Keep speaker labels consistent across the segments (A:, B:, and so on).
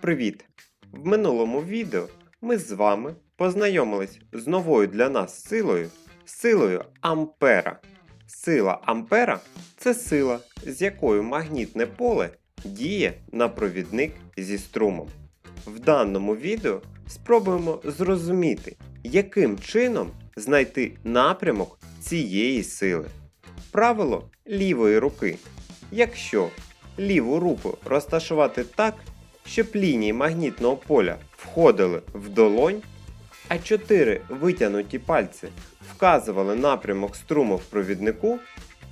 A: Привіт! В минулому відео ми з вами познайомились з новою для нас силою, силою Ампера. Сила Ампера це сила, з якою магнітне поле діє на провідник зі струмом. В даному відео спробуємо зрозуміти, яким чином знайти напрямок цієї сили. Правило лівої руки. Якщо ліву руку розташувати так, щоб лінії магнітного поля входили в долонь, а чотири витягнуті пальці вказували напрямок струму в провіднику,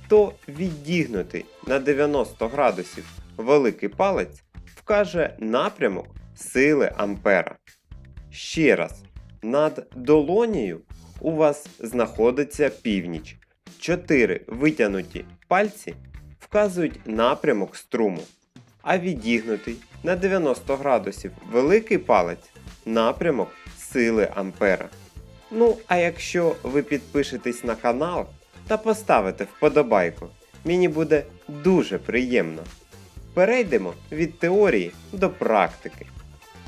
A: то віддігнутий на 90 градусів великий палець вкаже напрямок сили Ампера. Ще раз, над долонею у вас знаходиться північ. Чотири витягнуті пальці вказують напрямок струму, а відігнутий на 90 градусів великий палець напрямок сили Ампера. Ну, а якщо ви підпишетесь на канал та поставите вподобайку, мені буде дуже приємно. Перейдемо від теорії до практики.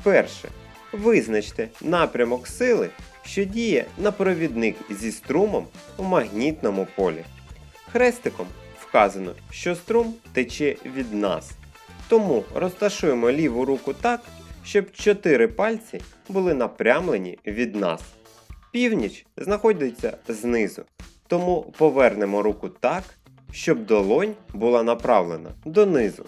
A: Перше. Визначте напрямок сили, що діє на провідник зі струмом у магнітному полі. Хрестиком вказано, що струм тече від нас. Тому розташуємо ліву руку так, щоб чотири пальці були напрямлені від нас. Північ знаходиться знизу, тому повернемо руку так, щоб долонь була направлена донизу.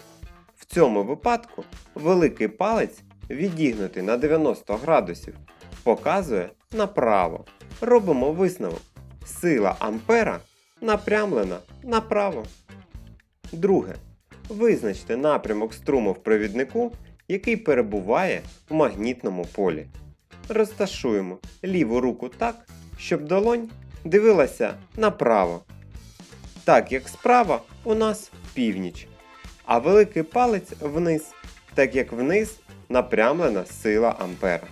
A: В цьому випадку великий палець, відігнутий на 90 градусів, показує направо. Робимо висновок. Сила Ампера напрямлена направо. Друге. Визначте напрямок струму в провіднику, який перебуває в магнітному полі. Розташуємо ліву руку так, щоб долонь дивилася направо. Так як справа у нас північ, а великий палець вниз, так як вниз напрямлена сила Ампера.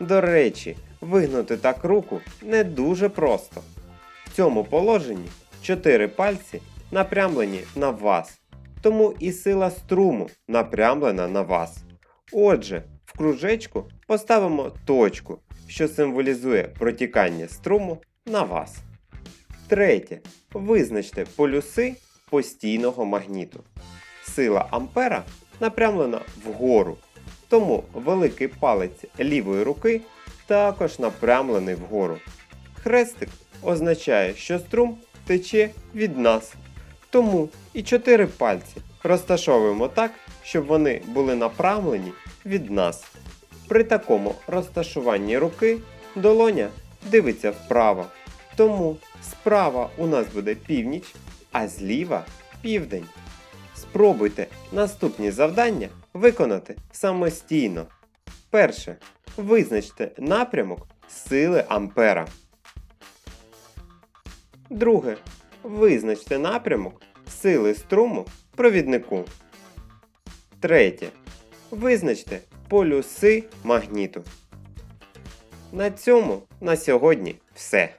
A: До речі, вигнути так руку не дуже просто. В цьому положенні чотири пальці напрямлені на вас, тому і сила струму напрямлена на вас. Отже, в кружечку поставимо точку, що символізує протікання струму на вас. Третє. Визначте полюси постійного магніту. Сила Ампера напрямлена вгору, тому великий палець лівої руки також напрямлений вгору. Хрестик означає, що струм тече від нас. Тому і чотири пальці розташовуємо так, щоб вони були направлені від нас. При такому розташуванні руки долоня дивиться вправо. Тому справа у нас буде північ, а зліва південь. Спробуйте наступні завдання виконати самостійно. Перше. Визначте напрямок сили Ампера. Друге. Визначте напрямок сили струму провіднику. Третє. Визначте полюси магніту. На цьому на сьогодні все.